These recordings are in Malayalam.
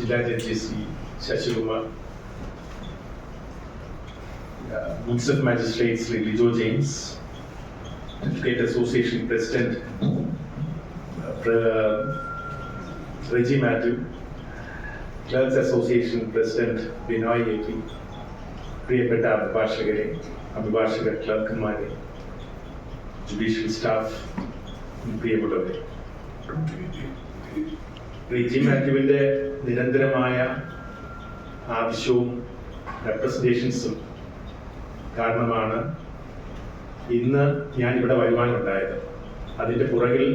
ജില്ലാ judge Shri Sasikumar munsif magistrate Shri Lijo James advocate association president Reji Mathew clerks association president Binoy A P പ്രിയപ്പെട്ട അഭിഭാഷകരെ അഭിഭാഷക ക്ലർക്കന്മാരെ ജുഡീഷ്യൽ സ്റ്റാഫ് പ്രിയപ്പെട്ടവരെ റെജി മാത്യുവിന്റെ നിരന്തരമായ ആവശ്യവും റെപ്രസെന്റേഷൻസും കാരണമാണ് ഇന്ന് ഞാൻ ഇവിടെ വരുവാനുണ്ടായത്. അതിന്റെ പുറകിൽ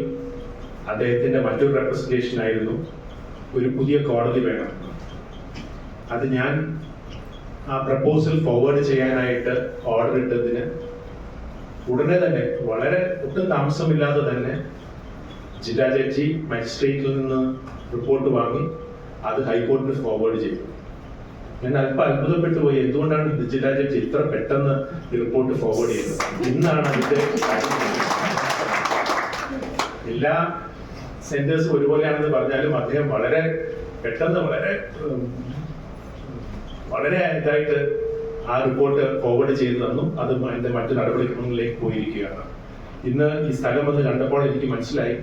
അദ്ദേഹത്തിന്റെ മറ്റൊരു റെപ്രസെന്റേഷൻ ആയിരുന്നു ഒരു പുതിയ കോടതി വേണം. അത് ഞാൻ ആ പ്രപ്പോസൽ ഫോർവേഡ് ചെയ്യാനായിട്ട് ഓർഡർ ഇട്ടതിന് ഉടനെ തന്നെ വളരെ ഒട്ടും താമസമില്ലാതെ തന്നെ ജില്ലാ ജഡ്ജി മജിസ്ട്രേറ്റിൽ നിന്ന് റിപ്പോർട്ട് വാങ്ങി അത് ഹൈക്കോടതിന് ഫോർവേഡ് ചെയ്തു. ഞാൻ അല്പം അത്ഭുതപ്പെട്ടു പോയി. എന്തുകൊണ്ടാണ് ജില്ലാ ജഡ്ജി ഇത്ര പെട്ടെന്ന് റിപ്പോർട്ട് ഫോർവേഡ് ചെയ്തത്? ഇന്നാണ് അതിന്റെ എല്ലാ സെന്റേഴ്സും ഒരുപോലെയാണെന്ന് പറഞ്ഞാലും അദ്ദേഹം വളരെ പെട്ടെന്ന് വളരെ വളരെ ഇതായിട്ട് ആ റിപ്പോർട്ട് ഫോർവേഡ് ചെയ്തു തന്നു. അത് അതിന്റെ മറ്റു നടപടിക്രമങ്ങളിലേക്ക് പോയിരിക്കുകയാണ്. ഇന്ന് ഈ സ്ഥലം വന്ന് കണ്ടപ്പോൾ എനിക്ക് മനസ്സിലായി.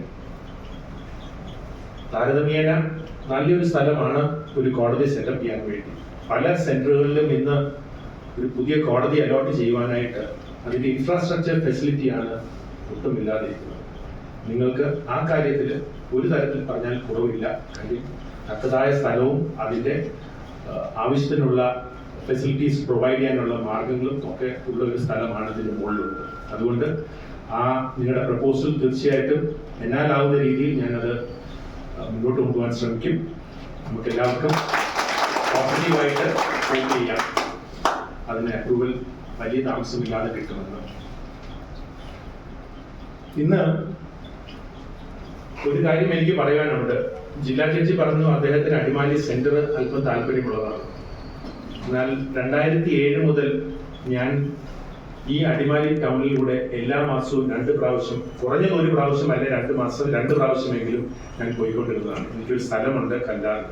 താരതമ്യേന നല്ലൊരു സ്ഥലമാണ് ഒരു കോടതി സെറ്റപ്പ് ചെയ്യാൻ വേണ്ടി. പല സെന്ററുകളിലും ഇന്ന് ഒരു പുതിയ കോടതി അലോട്ട് ചെയ്യുവാനായിട്ട് അതിന്റെ ഇൻഫ്രാസ്ട്രക്ചർ ഫെസിലിറ്റിയാണ് ഒട്ടും ഇല്ലാതിരിക്കുന്നത്. നിങ്ങൾക്ക് ആ കാര്യത്തിൽ ഒരു തരത്തിൽ പറഞ്ഞാൽ കുറവില്ല. കാര്യം തക്കതായ സ്ഥലവും അതിന്റെ ആവശ്യത്തിനുള്ള ഫെസിലിറ്റീസ് പ്രൊവൈഡ് ചെയ്യാനുള്ള മാർഗങ്ങളും ഒക്കെ ഉള്ള ഒരു സ്ഥലമാണ് ഇതിന് മുകളിലുള്ളത്. അതുകൊണ്ട് ആ നിങ്ങളുടെ പ്രപ്പോസൽ തീർച്ചയായിട്ടും എന്നാലാവുന്ന രീതിയിൽ ഞാനത് മുന്നോട്ട് കൊണ്ടുപോകാൻ ശ്രമിക്കും. നമുക്ക് എല്ലാവർക്കും പോസിറ്റീവായിട്ട് ചെയ്യാം. അതിന് അപ്രൂവൽ വലിയ താമസമില്ലാതെ കിട്ടുമെന്ന്. ഇന്ന് ഒരു കാര്യം എനിക്ക് പറയാനുണ്ട്. ജില്ലാ ജഡ്ജി പറഞ്ഞു അദ്ദേഹത്തിന് അടിമാലി സെന്റർ അല്പം താല്പര്യമുള്ളതാണ്. എന്നാൽ രണ്ടായിരത്തി ഏഴ് മുതൽ ഞാൻ ഈ അടിമാലി ടൗണിലൂടെ എല്ലാ മാസവും രണ്ട് പ്രാവശ്യം കുറഞ്ഞത് ഒരു പ്രാവശ്യം അല്ലെ രണ്ട് മാസം രണ്ട് പ്രാവശ്യമെങ്കിലും ഞാൻ പോയിക്കൊണ്ടിരുന്നതാണ്. എനിക്കൊരു സ്ഥലമുണ്ട് കല്ലാർ.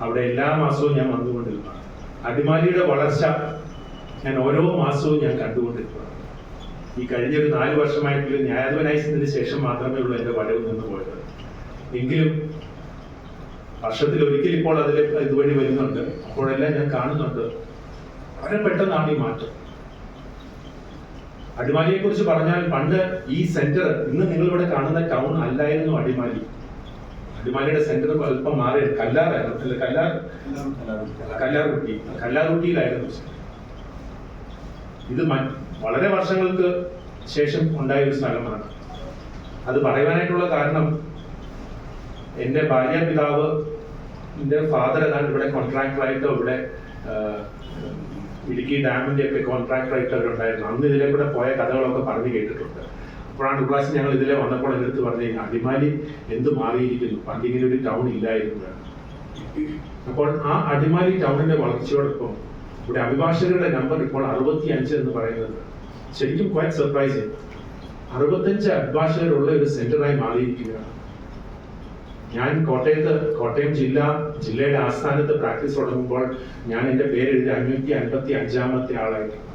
അവിടെ എല്ലാ മാസവും ഞാൻ വന്നുകൊണ്ടിരുന്നതാണ്. അടിമാലിയുടെ വളർച്ച ഞാൻ ഓരോ മാസവും ഞാൻ കണ്ടുകൊണ്ടിരുന്നതാണ്. ഈ കഴിഞ്ഞ ഒരു നാല് വർഷമായിട്ടുള്ള ന്യായാധിപനായതിനു ശേഷം മാത്രമേ ഉള്ളൂ എന്റെ വരവ് നിന്ന് പോയത്. എങ്കിലും വർഷത്തിൽ ഒരിക്കൽ ഇപ്പോൾ അതിൽ ഇതുവഴി വരുന്നുണ്ട്. അപ്പോഴെല്ലാം ഞാൻ കാണുന്നുണ്ട്. വളരെ പെട്ടെന്നാണ് ഈ മാറ്റം. അടിമാലിയെ കുറിച്ച് പറഞ്ഞാൽ പണ്ട് ഈ സെന്റർ ഇന്ന് നിങ്ങൾ ഇവിടെ കാണുന്ന ടൗൺ അല്ലായിരുന്നു അടിമാലി. അടിമാലിയുടെ സെന്റർ അല്പം മാറി. കല്ലാറായിരുന്നു അല്ല കല്ലാർ കല്ലാറുട്ടി കല്ലാറുട്ടിയിലായിരുന്നു ഇത് വളരെ വർഷങ്ങൾക്ക് ശേഷം ഉണ്ടായ ഒരു സ്ഥലമാണ്. അത് പറയുവാനായിട്ടുള്ള കാരണം എന്റെ ഭാര്യ പിതാവ് ഫാദർ ഏതാണ്ട് ഇവിടെ കോൺട്രാക്ടറായിട്ട് ഇവിടെ ഇടുക്കി ഡാമിന്റെ ഒക്കെ റൈറ്റർ അവരുണ്ടായിരുന്നു അന്ന് ഇതിലെ കൂടെ പോയ കഥകളൊക്കെ പറഞ്ഞു കേട്ടിട്ടുണ്ട്. അപ്പോഴാണ് ഉപ്രാവശ്യം ഞങ്ങൾ ഇതിലെ വന്നപ്പോൾ എടുത്ത് പറഞ്ഞു അടിമാലി എന്ത് മാറിയിരിക്കുന്നു? പണ്ടിങ്ങനെ ഒരു ടൗൺ ഇല്ലായിരുന്നു. അപ്പോൾ ആ അടിമാലി ടൗണിന്റെ വളർച്ചയോടൊപ്പം ഇവിടെ അഭിഭാഷകരുടെ നമ്പർ ഇപ്പോൾ അറുപത്തി അഞ്ച് എന്ന് പറയുന്നത് ശരിക്കും ക്വൈറ്റ് സർപ്രൈസിങ് അറുപത്തഞ്ച് അഭിഭാഷകരുള്ള ഒരു സെന്ററായി മാറിയിരിക്കുകയാണ്. ഞാൻ കോട്ടയത്ത് കോട്ടയം ജില്ല ജില്ലയുടെ ആസ്ഥാനത്ത് പ്രാക്ടീസ് തുടങ്ങുമ്പോൾ ഞാൻ എന്റെ പേര് എഴുതി അഞ്ഞൂറ്റി അൻപത്തി അഞ്ചാമത്തെ ആളായിട്ടാണ്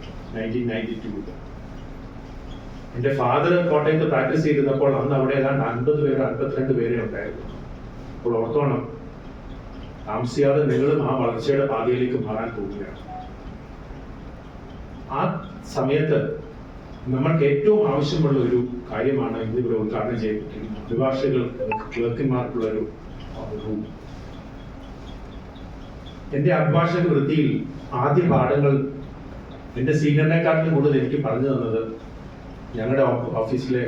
എന്റെ ഫാദർ കോട്ടയത്ത് പ്രാക്ടീസ് ചെയ്തിരുന്നപ്പോൾ അന്ന് അവിടെ ഏതാണ്ട് അൻപത് പേര് അൻപത്തിരണ്ട് പേരെ ഉണ്ടായിരുന്നു. അപ്പോൾ ഓർത്തോണം താമസിയാതെ നിങ്ങളും ആ വളർച്ചയുടെ പാതയിലേക്ക് മാറാൻ പോവുകയാണ്. ആ സമയത്ത് നമ്മൾക്ക് ഏറ്റവും ആവശ്യമുള്ള ഒരു കാര്യമാണ് ഇന്ന് ഇവിടെ ഉദ്ഘാടനം ചെയ്തിരിക്കുന്നത് അഭിഭാഷകൾ ക്ലർക്കന്മാർക്കുള്ള ഒരു റൂം എന്റെ അഭിഭാഷക വൃത്തിയിൽ ആദ്യ പാഠങ്ങൾ എന്റെ സീനിയറിനെക്കാട്ടിലും കൂടുതൽ എനിക്ക് പറഞ്ഞു തന്നത് ഞങ്ങളുടെ ഓഫീസിലെ